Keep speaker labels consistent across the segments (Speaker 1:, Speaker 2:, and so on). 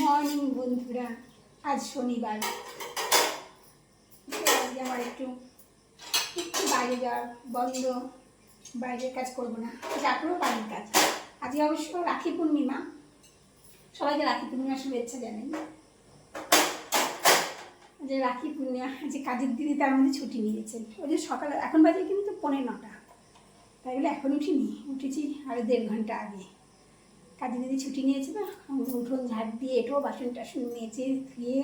Speaker 1: Morning বন্ধুরা। আজ শনিবার। আজকে আমার একটু একটু বাইরে যাওয়ার বন্ধ। বাইরের কাজ করব না। যা করব বাড়ির কাজ। আজকে অবশ্য রাখি পূর্ণিমা। সবাইকে রাখি পূর্ণিমার শুভেচ্ছা জানাই। যে রাখি পূর্ণিমা, যে কাজের দিদি তার মধ্যে ছুটি নিয়েছে। ওই যে সকালে, এখন বাজে কিন্তু পনেরো নটা। তাই বলে এখন উঠিনি। উঠেছি আরও দেড় ঘণ্টা আগে। কাজে দিদি ছুটি নিয়েছে না উঠোন ঝাড় দিয়ে এটো বাসন টাসন মেজে ধুয়ে,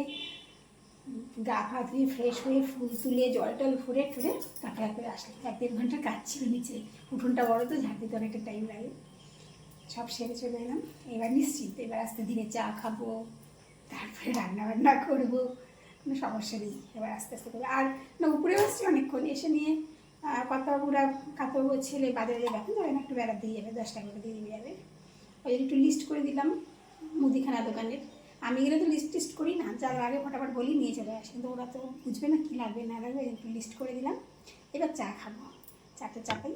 Speaker 1: গা ফা ধুয়ে ফ্রেশ হয়ে ফুল তুলে, জল টল ফুরে টুরে তারপরে করে আসলে এক দেড় ঘণ্টা কাজ ছিল নিচে। উঠোনটা বড় তো ঝাড় দিতে অনেকটা টাইম লাগে। সব সেরে চলে এলাম। এবার নিশ্চিন্ত, এবার আস্তে দিনে চা খাব, তারপরে রান্না বান্না করব, কোনো সমস্যা নেই। এবার আস্তে আস্তে করব আর না, উপরে বসছি অনেকক্ষণ এসে নিয়ে কথাবাবুরা কাতবাবুর ছেলে, বাজারে যাবে এখন ধরেন একটু বেড়াতে দিয়ে যাবে, দশটা করে দিয়ে যাবে। ওই একটু লিস্ট করে দিলাম মুদিখানা দোকানের। আমি গেলে তো লিস্ট টিস্ট করি না, যার আগে ফটাফট বলি নিয়ে চলে আসে। কিন্তু ওরা তো বুঝবে না কী লাগবে, না লাগবে একটু লিস্ট করে দিলাম। এবার চা খাব। চাটা চাপাই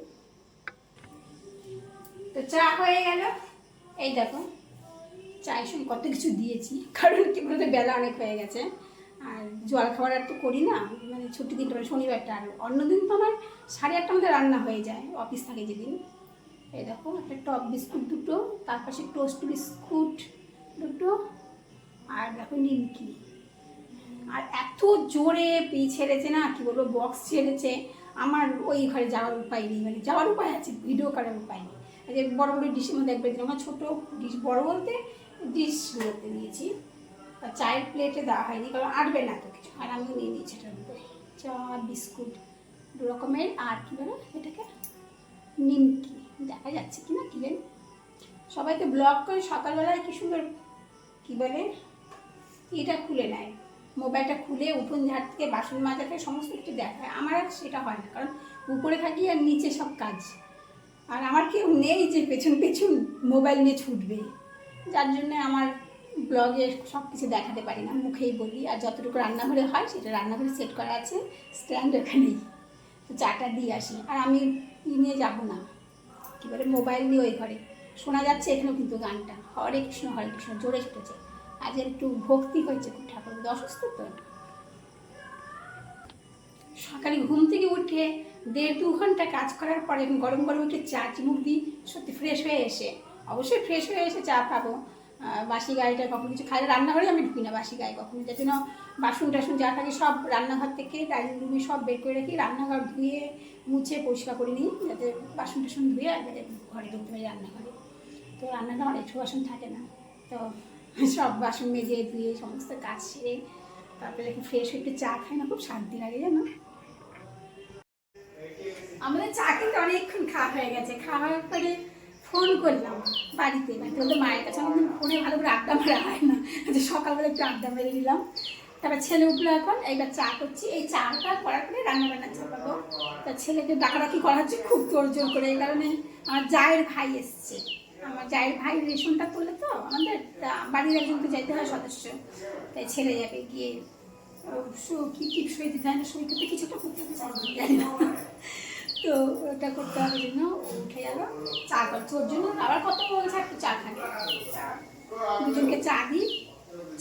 Speaker 1: তো চা হয়ে গেল। এই দেখো চায়ের সঙ্গে কত কিছু দিয়েছি। কারণ কি বলতে, বেলা অনেক হয়ে গেছে। আর জল খাবার আর তো করি না মানে ছুটি দিনটা মানে শনিবারটা। আর অন্যদিন তো আমার সাড়ে আটটার মধ্যে রান্না হয়ে যায়, অফিস থাকে যেদিন। এই দেখো, একটা টপ বিস্কুট দুটো, তার পাশে টোস্ট বিস্কুট দুটো, আর দেখো নিমকি। আর এত জোরে পি ছেড়েছে না, কি বলব বক্স ছেড়েছে। আমার ওই ঘরে যাওয়ার উপায় নেই মানে যাওয়ার উপায় আছে ভিডিও করার উপায় নেই। যে বড় বড় ডিশের মধ্যে একবার দিলাম আমার ছোটো ডিশ বড় বলতে ডিশ বলতে দিয়েছি। আর চায়ের প্লেটে দেওয়া হয়নি, কারণ আটবে না তো কিছু। আর আমি নিয়ে নিয়েছি এটার মধ্যে। চা, বিস্কুট দু রকমের আর কী বলে এটাকে? নিমকি। দেখা যাচ্ছে কি না কী জানি। সবাই তো ব্লগ করে সকালবেলায় কি সুন্দর কী বলে এটা খুলে নেয়। মোবাইলটা খুলে উঠোন ঝাড় থেকে, বাসন মাজা থেকে সমস্ত কিছু দেখায়। আমার আর সেটা হয় না, কারণ উপরে থাকি আর নিচে সব কাজ। আর আমার কেউ নেই যে পেছন পেছন মোবাইল নিয়ে ছুটবে। যার জন্যে আমার ব্লগে সব কিছু দেখাতে পারি না, মুখেই বলি। আর যতটুকু রান্নাঘরে হয়, সেটা রান্নাঘরে সেট করা আছে। স্ট্যান্ড ওখানেই। তো চাটা দিয়ে আসি। আর আমি নিয়ে যাব না। কী বলে মোবাইল নিয়ে ওই ঘরে। শোনা যাচ্ছে এখানেও কিন্তু গানটা। হরে কৃষ্ণ হরে কৃষ্ণ, জোরে ছুটেছে আজ একটু ভক্তি হয়েছে খুব ঠাকুর। অসুস্থ তো? সকালে ঘুম থেকে উঠে দেড় দু ঘণ্টা কাজ করার পরে গরম গরম উঠে চা, চিমুক দিই, সত্যি ফ্রেশ হয়ে এসে। অবশ্যই ফ্রেশ হয়ে এসে চা খাব। বাসি গাড়িটা কখনো কিছু খাই রান্নাঘরে আমি ঢুকি না বাসি গায়ে কখনো। যাতে না বাসন টাসন যা থাকে সব রান্নাঘর থেকে ডাইনিং রুমে সব বের করে রাখি রান্নাঘর ধুয়ে, মুছে, পরিষ্কার করে নিই, যাতে বাসন টাসন ধুয়ে একবারে ঘরে ঢুকতে পারি রান্নাঘরে। তো রান্নাটা একটু বাসন থাকে না। তো সব বাসন মেজে ধুয়ে সমস্ত কাজ সেরে তারপরে একটু ফ্রেশ হয়ে একটু চা খাই না, খুব শান্তি লাগে জানো? আমাদের চা কিন্তু অনেকক্ষণ খাওয়া হয়ে গেছে। খাওয়ার পরে ফোন করলাম বাড়িতে। বাড়িতে বলতে মায়ের কাছে আমাদের ফোনে ভালো করে আড্ডা মারা হয় না। যে সকালবেলা একটু আড্ডা মেরে দিলাম তারপর ছেলে উঠল এখন, এইবার চা করছি। এই চাটা করার পরে রান্না বান্না চাপাবো তা ছেলেকে ডাকাডাকি করা হচ্ছে খুব জোর জোর করে, এই কারণে আমার জায়ের ভাই এসছে। আমার জায়ের ভাই রেশনটা করলে তো আমাদের বাড়ির একজনকে যাইতে হয় সদস্য। তাই ছেলে যাবে গিয়ে কি টিপ সই দিতে হয় না সই করতে কিছুটা করতে জানি না। তো ওটা করতে হবে জন্য উঠে গেল, চা করছে। ওর জন্য আবার কত বলছে একটু চা খাবে দুজনকে চা দিই।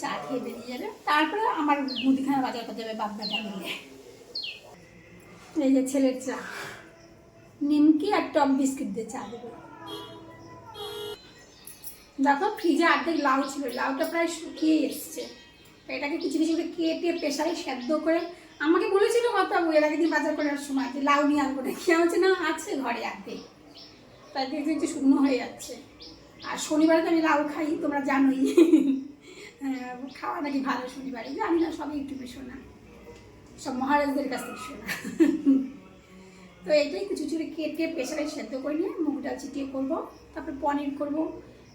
Speaker 1: চা খেয়ে বেরিয়ে যাবে। তারপরে আমার মুদিখানা বাজার করতে যাবে বাপদাটা মিলে। এই যে ছেলের চা। নিমকি আর টপ বিস্কিট দিয়ে চা দেবে। দেখো ফ্রিজে অর্ধেক লাউ ছিল, লাউটা প্রায় শুকিয়ে এসছে। এটাকে কিছু কিছু করে কেটে প্রেশারে সেদ্ধ করে, আমাকে বলেছিল কথা এর আগে দিন বাজার করার সময় যে লাউ নিয়ে আনব নাকি? আমি বলছি, না, আছে ঘরে আর্ধেক তাই দেখছি শুকনো হয়ে যাচ্ছে। আর শনিবারে তো আমি লাউ খাই, তোমরা জানোই। খাওয়া নাকি ভালো শনিবারে। জানি না সবই ইউটিউবে শোনা। সব মহারাজদের কাছ থেকে শোনা। তো এটাই কিছু করে কেটে প্রেশারে সেদ্ধ করে নিয়ে মুগ ডাল চিটিয়ে করব, তারপরে পনির করব,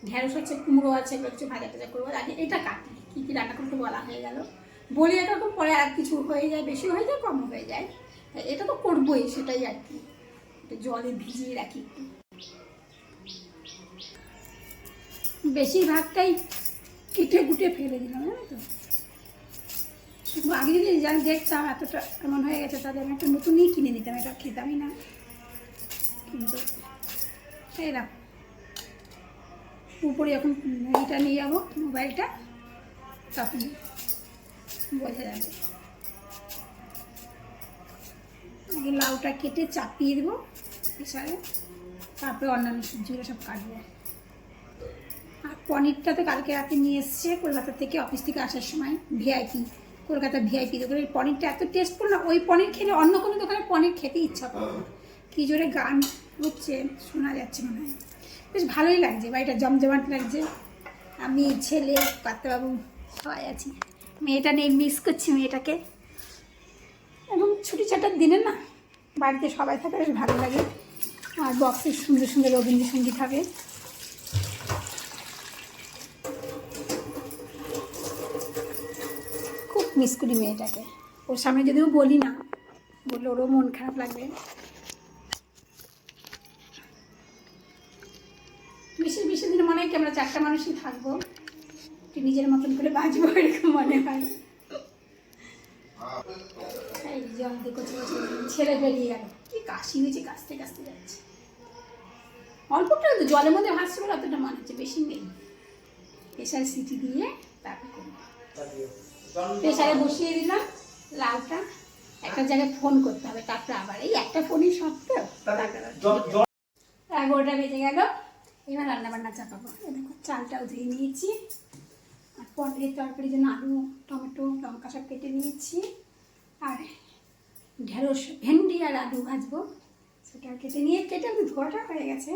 Speaker 1: ঢেঁড়স হচ্ছে কুমড়ো আছে, এগুলো কিছু ভাজা টাজা করব। আগে এটা কাটি, কী কী রান্না করতে বলা হয়ে গেল। বলি এরকম পরে আর কিছু হয়ে যায়, বেশি হয়ে যায় কম হয়ে যায়। এটা তো করবোই, সেটাই আর কি। জলে ভিজিয়ে রাখি বেশিরভাগটাই কেটে ফেলে দিলাম, জানো তো? শুধু আগে যদি জানি দেখতাম এতটা কেমন হয়ে গেছে, তাহলে আমি একটা নতুনই কিনে নিতাম, এটা খেতামই না। কিন্তু রাখ উপরে এখন এইটা নিয়ে যাব, মোবাইলটা, তখন বোঝা যাবে। আগে লাউটা কেটে চাপিয়ে দেবো প্রেশারে তারপরে অন্যান্য সবজিগুলো সব কাটবো। পনিরটা তো কালকে রাতে নিয়ে এসছে কলকাতা থেকে অফিস থেকে আসার সময় ভিআইপি কলকাতা ভিআইপি দোকানের পনিরটা এত টেস্টফুল না, ওই পনির খেলে অন্য কোনো দোকানে পনির খেতে ইচ্ছা করে না। কি জোরে গান হচ্ছে, শোনা যাচ্ছে মনে হয়। বেশ ভালোই লাগছে বাড়িটা জমজমাট লাগছে। আমি ছেলে পাত্রবাবু সবাই আছি। মেয়েটা নেই মিস করছি মেয়েটাকে। এবং ছুটি ছাটার দিনে না, বাড়িতে সবাই থাকে, বেশ ভালো লাগে। আর বক্সে সুন্দর সুন্দর রবীন্দ্রসঙ্গীত হবে খুব মিস করি মেয়েটাকে। ওর সামনে যদিও বলি না, বললে ওরও মন খারাপ লাগবে। বিশেষ বিশেষ দিনে মনে হয় কি আমরা চারটা মানুষই থাকব নিজের মতন করে বাঁচবো এরকম মনে হয়। এই জল দিয়ে ছেলে বেরিয়ে গেল। কি কাশি হয়েছে, কাশতে কাশতে যাচ্ছে। অল্পটা তো জলের মধ্যে ভাসছে বলে অতটা মনে হচ্ছে, বেশি নেই। প্রেশার সিটি দিয়ে তারপর করব। প্রেশারে বসিয়ে দিলাম লাউটা একটা জায়গায় ফোন করতে হবে তারপরে আবার এই একটা ফোনই সব তো এগারোটা বেজে গেল। এবার রান্না বান্না চাপাবো দেখো চালটাও ধুয়ে নিয়েছি। আর পনিরের তরকারির জন্য আলু টমেটো লঙ্কা সব কেটে নিয়েছি। আর ঢেঁড়স ভেন্ডি আর আলু ভাজবো। সেটা কেটে নিয়ে কেটে আমি ধোয়াটা হয়ে গেছে।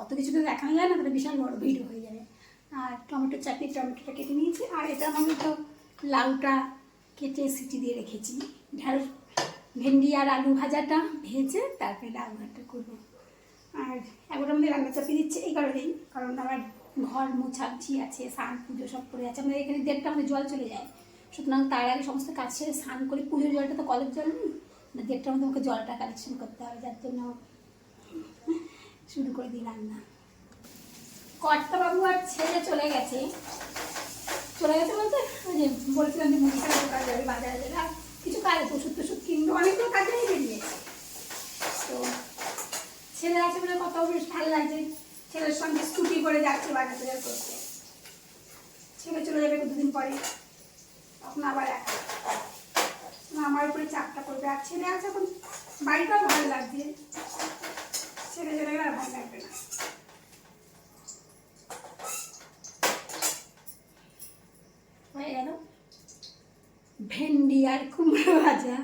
Speaker 1: অত কিছু তো দেখানো যায় না তাহলে বিশাল বড় ভিডিও হয়ে যাবে। আর টমেটো চাটনি টমেটোটা কেটে নিয়েছি। আর এটা আমি তো লাউটা কেটে সিটি দিয়ে রেখেছি। ঢেঁড়স ভেন্ডি আর আলু ভাজাটা ভেজে তারপরে লাউ ভাতটা করব। আর এগারোটার আমাদের রান্না চাপিয়ে দিচ্ছে এই কারণেই, কারণ আমার ঘর মোছাচ্ছি আছে, স্নান পুজো সব করে আছে। আমাদের এখানে দেড়টা আমাদের জল চলে যায়। সুতরাং তার আগে সমস্ত কাজ সেরে স্নান করে পুজোর জলটা তো কলের জল নেই, না দেড়টার মধ্যে আমাকে জলটা কালেকশন করতে হবে, যার জন্য শুরু করে দিই রান্না। কর্তাবাবু আর ছেলে চলে গেছে। চলে গেছে বলতে, ওই যে বলছিলাম যে মুদিখানা দোকান যাবে, বাজারে যাবে, আর কিছু কাজ ওষুধ টষুধ কিনবে, অনেকগুলো কাজে বেরিয়েছে তো ছেলে আছে বলে কত বেশ ভালো লাগছে। ছেলের সঙ্গে স্কুটি করে যাচ্ছে বাজার বাজার করতে। ছেলে চলে যাবে দুদিন পরে। তখন আবার একা। আমার উপরে চাপটা করবে আর ছেলে আছে এখন, বাড়িটাও ভালো লাগছে। ছেলে চলে আর ভালো লাগবে না হয়ে গেল ভেন্ডি আর কুমড়ো ভাজা।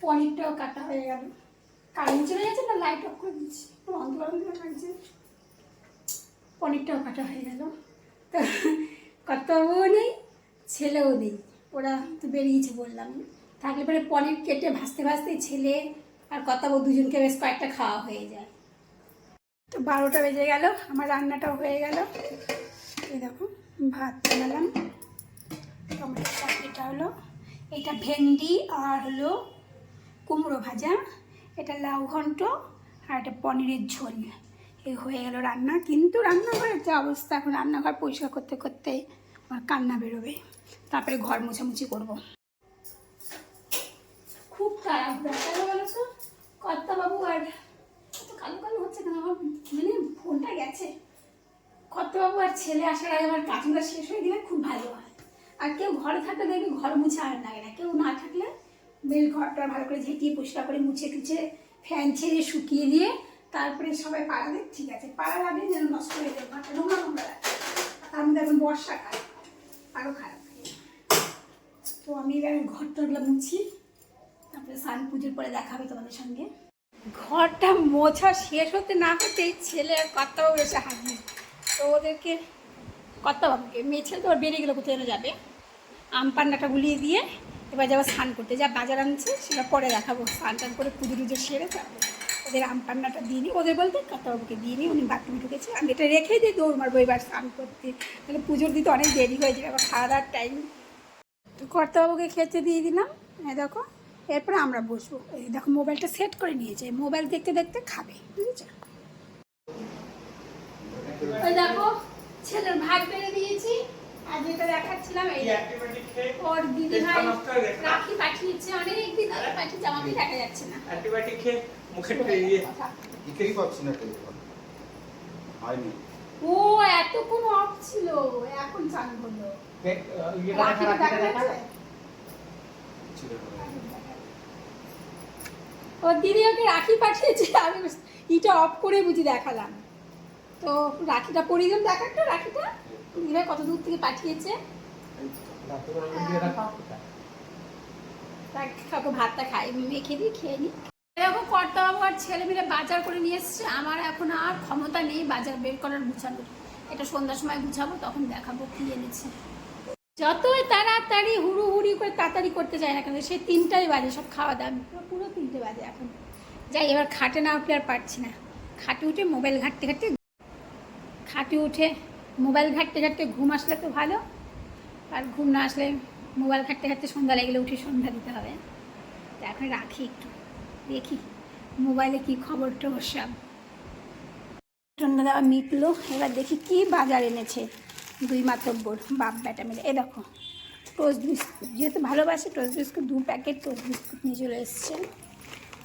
Speaker 1: পনিরটাও কাটা হয়ে গেল। কারেন্ট চলে যাচ্ছে না লাইট অফ করে দিচ্ছি? লাগছে। পনিরটাও কাটা হয়ে গেল। তো কর্তাবাবুও নেই, ছেলেও নেই। ওরা তো বেরিয়েছে বললাম। থাকলে পরে পনির কেটে ভাজতে ভাজতে ছেলে আর কর্তাবাবু দুজনকে বেশ কয়েকটা খাওয়া হয়ে যায়। তো বারোটা বেজে গেল, আমার রান্নাটাও হয়ে গেল। এই দেখো, ভাত বানালাম। টমেটো চাটনিটা হলো, এটা ভেন্ডি আর হলো কুমড়ো ভাজা। এটা লাউ ঘন্ট আর এটা পনিরের ঝোল। এই হয়ে গেল রান্না, কিন্তু রান্নাঘরের যা অবস্থা, এখন রান্নাঘর পরিষ্কার করতে করতে আমার কান্না বেরোবে। তারপরে ঘর মোছামুছি করব। খুব খারাপ দেখা গেল তো, কর্তাবাবু আর কালো কালো হচ্ছে কেন? আমার মানে ফোনটা গেছে। কর্তাবাবু আর ছেলে আসার আগে আমার কাজগুলো শেষ হয়ে গেলে খুব ভালো হয়। আর কেউ ঘরে থাকলে দেখবি ঘর মুছে আর লাগে না। কেউ না থাকলে বেল ঘরটা ভালো করে ঝেঁটিয়ে পরিষ্কার করে মুছে টুছে ফ্যান ছেড়ে শুকিয়ে দিয়ে তারপরে সবাই পাড়ালে ঠিক আছে। পাড়া আগে যেন নষ্ট হয়ে যায় ঘরটা, নোংরা নোংরা লাগে। তার মধ্যে এখন বর্ষাকাল আরও খারাপ। তো আমি এবার ঘরটা মুছি, তারপরে স্নান পুজোর পরে দেখা হবে তোমাদের সঙ্গে। ঘরটা মোছা শেষ হতে না হতেই ছেলে আর কর্তাবাবু এসে হাজির। তো ওদেরকে কর্তাবাবুকে মেয়ে ছেলে তো বেরিয়ে গেলো কোথায় যাবে। আম পান্নাটা গুলিয়ে দিয়ে এবার যাব স্নান করতে। যা বাজার আনছে সেটা পরে দেখাবো। স্নান টান করে পুজো টুজো সেরে তারপরে ওদের আম পান্নাটা দিয়ে নিই। ওদের বলতে কর্তাবাবুকে দিয়ে নিই। উনি বাথরুমে ঢুকেছে। আমি এটা রেখে দিই দৌড় মারবো এবার স্নান করতে। তাহলে পুজোর দিতে অনেক দেরি হয়ে যাবে। আবার খাওয়া দাওয়ার টাইম তো কর্তাবাবুকে খেতে দিয়ে দিলাম। হ্যাঁ দেখো। এরপরে আমরা বসবো। এই দেখো মোবাইলটা সেট করে নিয়েছে। মোবাইল দেখতে দেখতে খাবে বুঝেছ? ওই দেখো ছেলের ভাত বেড়ে দিয়েছি। আর যেটা দেখাচ্ছিলাম এই দেখো। ওর দিদি ভাই রাখি পাঠিয়েছে অনেক দিন আগে পাঠিয়েছে আমাকে দেখা যাচ্ছে না।
Speaker 2: অ্যান্টিবায়োটিক খেয়ে
Speaker 1: কথা।
Speaker 2: পাচ্ছি না টেলিফোন। হয়নি।
Speaker 1: ও এতক্ষণ অফ ছিল এখন চালু হলো।
Speaker 3: দেখা
Speaker 1: দেখা যাচ্ছে?
Speaker 2: ছিল না।
Speaker 1: ও দিদি ওকে রাখি পাঠিয়েছে, আমি ইটা অফ করে বুঝি দেখালাম। তো রাখিটা পরিয়ে দিলাম দেখাটা রাখিটা। দিদিভাই কত দূর থেকে পাঠিয়েছে? কাউকে ভাতটা খাই মেখে দিই খেয়ে নিই। এরকম কর্তাবাবু আর ছেলে মিলে বাজার করে নিয়ে এসছে। আমার এখন আর ক্ষমতা নেই বাজার বের করার গুছানোর। এটা সন্ধ্যার সময় গুছাবো, তখন দেখাবো কি এনেছে। যতই তাড়াতাড়ি হুড়ু হুড়ি করে তাড়াতাড়ি করতে চায় না কেন, সে তিনটাই বাজে, সব খাওয়া দাওয়া, পুরো তিনটে বাজে এখন। যাই, এবার খাটে না উঠলে আর পারছি না। খাটে উঠে মোবাইল ঘাঁটতে ঘাঁটতে, খাটে উঠে মোবাইল ঘাঁটতে ঘাঁটতে ঘুম আসলে তো ভালো, আর ঘুম না আসলে মোবাইল ঘাঁটতে ঘাঁটতে সন্ধ্যা লাগলে উঠে সন্ধ্যা দিতে হবে। তো এখন রাখি একটু, দেখি মোবাইলে কি খবর টবর সব। সন্ধ্যা দেওয়া মিটলো, এবার দেখি কি বাজার এনেছে। দুই মাতব্বর বাপ বেটা মিলে। এ দেখো, টোস্ট বিস্কুট। যেহেতু ভালোবাসে, টোস্ট বিস্কুট, দু প্যাকেট টোস্ট বিস্কুট নিয়ে চলে এসছে।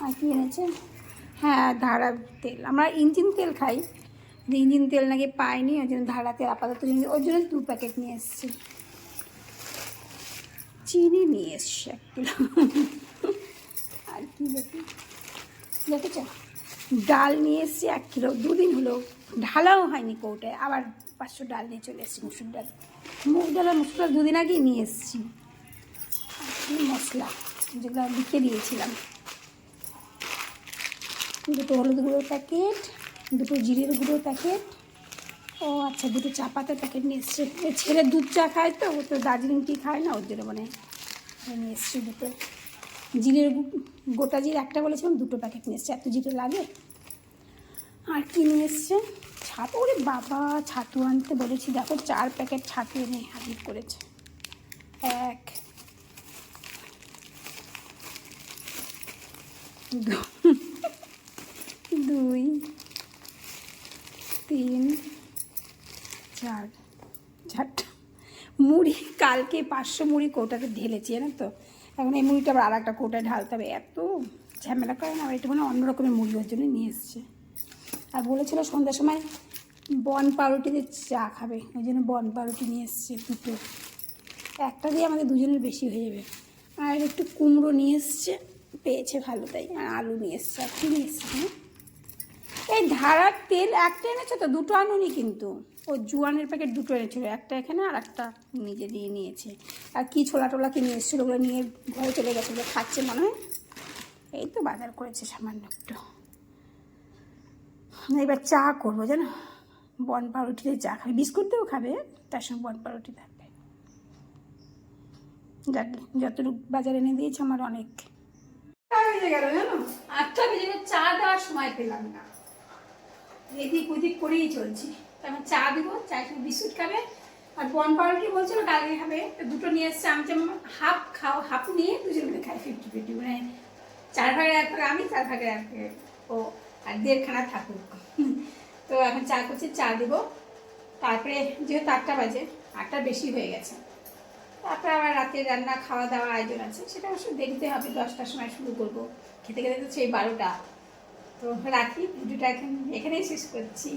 Speaker 1: আর কি এনেছে? হ্যাঁ ধারা তেল। আমরা ইঞ্জিন তেল খাই ইঞ্জিন তেল নাকি পাইনি, ওই জন্য ধারা তেল আপাতত ওই জন্য দু প্যাকেট নিয়ে এসছে। চিনি নিয়ে এসছে এক কিলো। আর কি দেখি? দেখেছ? ডাল নিয়ে এসছি এক কিলো। দুদিন হলো, ঢালাও হয়নি কৌটায়। আবার পাঁচশো ডাল নিয়ে চলে এসেছি মুসুর ডাল। মুগ ডাল আর মুসুর ডাল দুদিন আগেই নিয়ে এসেছি। মশলা যেগুলো লিখে দিয়েছিলাম। দুটো হলুদ গুঁড়োর প্যাকেট, দুটো জিরের গুঁড়োর প্যাকেট। ও আচ্ছা দুটো চা পাতার প্যাকেট নিয়ে এসছে। ছেলে দুধ চা খায় তো, ও তো দার্জিলিং টি খায় না, ওর জন্য মানে নিয়ে এসছি দুটো। জিরের গোটা জিরে একটা বলেছিলাম, দুটো প্যাকেট নিয়ে এসছে। এত জিরে লাগে। আর কি নিয়ে এসছে? ছাতু? ওরে বাবা, ছাতু আনতে বলেছি। দেখো, চার প্যাকেট ছাতু এনে হাজির করেছে। এক দুই, তিন, চার চারটা মুড়ি, কালকে পাঁচশো মুড়ি কৌটাতে ঢেলেছি জানেন তো? এখন এই মুড়িটা আবার আর একটা কৌটায় ঢালতে হবে। এত ঝামেলা করে না, আবার একটু মানে অন্য রকমের মুড়ি ওর জন্য নিয়ে এসছে। আর বলেছিল সন্ধ্যার সময় বন পাউরুটি দিয়ে চা খাবে। ওই জন্য বন পাউরুটি নিয়ে এসছে দুটো। একটা দিয়ে আমাদের দুজনের বেশি হয়ে যাবে। আর একটু কুমড়ো নিয়ে এসছে, পেয়েছে ভালো তাই। আর আলু নিয়ে এসছে, আর কি নিয়ে এসছে হ্যাঁ। এই ধারার তেল একটা এনেছে তো, দুটো আনুনি কিন্তু। ও জুয়ানের প্যাকেট দুটো এনেছিল, একটা এখানে আর একটা নিজে দিয়ে নিয়েছে। আর কি ছোলা টোলা কি নিয়ে এসেছিল, ওগুলো নিয়ে ঘরে চলে গেছে ওগুলো খাচ্ছে মনে হয়। এই তো বাজার করেছে সামান্য একটু। এবার চা করব জানো? বন পাউরুটিতে চা খাবে। বিস্কুট দিয়েও খাবে তার সঙ্গে বন পাউরুটি থাকবে। যাক যতটুকু বাজারে এনে দিয়েছে আমার অনেক। গেল জানো? আটটা বেজে চা দেওয়ার সময় পেলাম না। এদিক ওদিক করেই চলছি। চা দিব চায়ের সঙ্গে বিস্কুট খাবে। আর বন পাউরুটি বলছিল কালকে খাবে। তো দুটো নিয়ে এসছে আমি যেমন হাফ খাও হাফ নিয়ে দুজন মিলে খাই ফিফটি ফিফটি মানে চার ভাগের এক ভাগ আমি চার ভাগের এক ভাগ। ও আর দেড়খানা থাকুক। তো এখন চা করছি, চা দিব। তারপরে যেহেতু আটটা বাজে, আটটা বেশি হয়ে গেছে। তারপরে আবার রাতে রান্না খাওয়া দাওয়া আয়োজন আছে। সেটা অবশ্য দেরিতে হবে, দশটার সময় শুরু করব। খেতে খেতে তো সেই বারোটা। তো রাখি ভিডিওটা এখন এখানেই শেষ করছি।